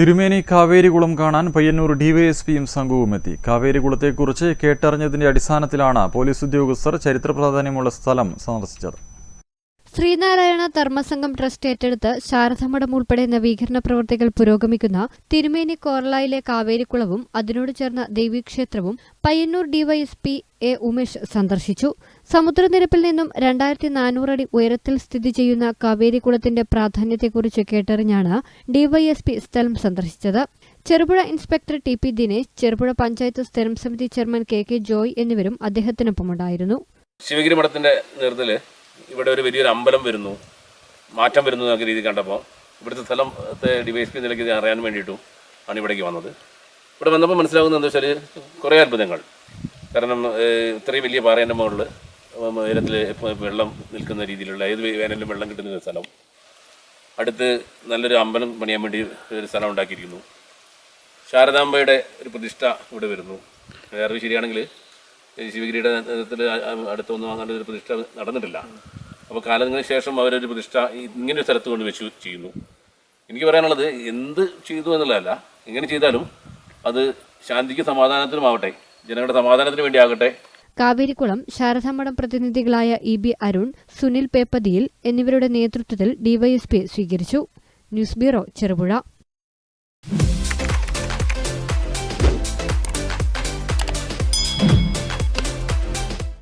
തിരുമേനി കാവേരികുളം കാണാൻ പയ്യന്നൂർ ഡിവൈഎസ്പിയും സംഘവും എത്തി. കാവേരികുളത്തെക്കുറിച്ച് കേട്ടറിഞ്ഞതിന്റെ അടിസ്ഥാനത്തിലാണ് പോലീസ് ഉദ്യോഗസ്ഥർ ചരിത്ര പ്രാധാന്യമുള്ള സ്ഥലം സന്ദർശിച്ചത്. ശ്രീനാരായണ ധർമ്മസംഘം ട്രസ്റ്റ് ഏറ്റെടുത്ത് ശാരദമഠം ഉൾപ്പെടെ നവീകരണ പ്രവർത്തികൾ പുരോഗമിക്കുന്ന തിരുമേനി കോർളയിലെ കാവേരിക്കുളവും അതിനോട് ചേർന്ന ദേവീക്ഷേത്രവും പയ്യന്നൂർ ഡിവൈഎസ്പി എ ഉമേഷ് സന്ദർശിച്ചു. സമുദ്രനിരപ്പിൽ നിന്നും രണ്ടായിരത്തി നാനൂറടി ഉയരത്തിൽ സ്ഥിതി ചെയ്യുന്ന കാവേരിക്കുളത്തിന്റെ പ്രാധാന്യത്തെക്കുറിച്ച് കേട്ടറിഞ്ഞാണ് ഡിവൈഎസ്പി സ്ഥലം സന്ദർശിച്ചത്. Cherupuzha inspector T P Dinesh Cherupuzha panchayat സ്ഥിരം സമിതി ചെയർമാൻ കെ കെ ജോയ് എന്നിവരും അദ്ദേഹത്തിനൊപ്പമുണ്ടായിരുന്നു. ശിവഗിരി മഠത്തിന്റെ നേതൃത്വത്തിൽ ഇവിടെ ഒരു വലിയൊരു അമ്പലം വരുന്നു. മാറ്റം വരുന്നു എന്നൊക്കെ രീതി കണ്ടപ്പോൾ ഇവിടുത്തെ സ്ഥലത്തെ ഡിവൈസ് പി നിലയ്ക്ക് അറിയാൻ വേണ്ടിയിട്ടും ആണ് ഇവിടേക്ക് വന്നത്. ഇവിടെ വന്നപ്പോൾ മനസ്സിലാകുന്നത് എന്താ വെച്ചാൽ കുറേ അത്ഭുതങ്ങൾ. കാരണം ഇത്രയും വലിയ പാറേന്റെ മുകളിൽ ഉയരത്തിൽ വെള്ളം നിൽക്കുന്ന രീതിയിലുള്ള ഏത് വേനലിലും വെള്ളം കിട്ടുന്ന ഒരു സ്ഥലം. അടുത്ത് നല്ലൊരു അമ്പലം പണിയാൻ വേണ്ടി ഒരു സ്ഥലം ഉണ്ടാക്കിയിരിക്കുന്നു. ശാരദാംബയുടെ ഒരു പ്രതിഷ്ഠ ഇവിടെ വരുന്നു. വേറെ ശരിയാണെങ്കിൽ ശിവഗിരിയുടെ നേതൃത്വത്തിൽ അടുത്തൊന്നും അങ്ങനെ ഒരു പ്രതിഷ്ഠ നടന്നിട്ടില്ല. അപ്പോൾ കാലങ്ങൾക്ക് ശേഷം അവരൊരു പ്രതിഷ്ഠ ഇങ്ങനെ ഒരു സ്ഥലത്ത് കൊണ്ട് വെച്ച് ചെയ്യുന്നു. എനിക്ക് പറയാനുള്ളത് എന്ത് ചെയ്തു എന്നുള്ളതല്ല. എങ്ങനെ ചെയ്താലും അത് ശാന്തിക്ക് സമാധാനത്തിനും ആവട്ടെ ജനങ്ങളുടെ സമാധാനത്തിന് വേണ്ടി ആകട്ടെ കാവേരിക്കുളം ശാരദാമഠം പ്രതിനിധികളായ ഇ ബി അരുൺ സുനിൽ പേപ്പതിയിൽ എന്നിവരുടെ നേതൃത്വത്തിൽ ഡിവൈഎസ്പി സ്വീകരിച്ചു. News bureau Cherupuzha.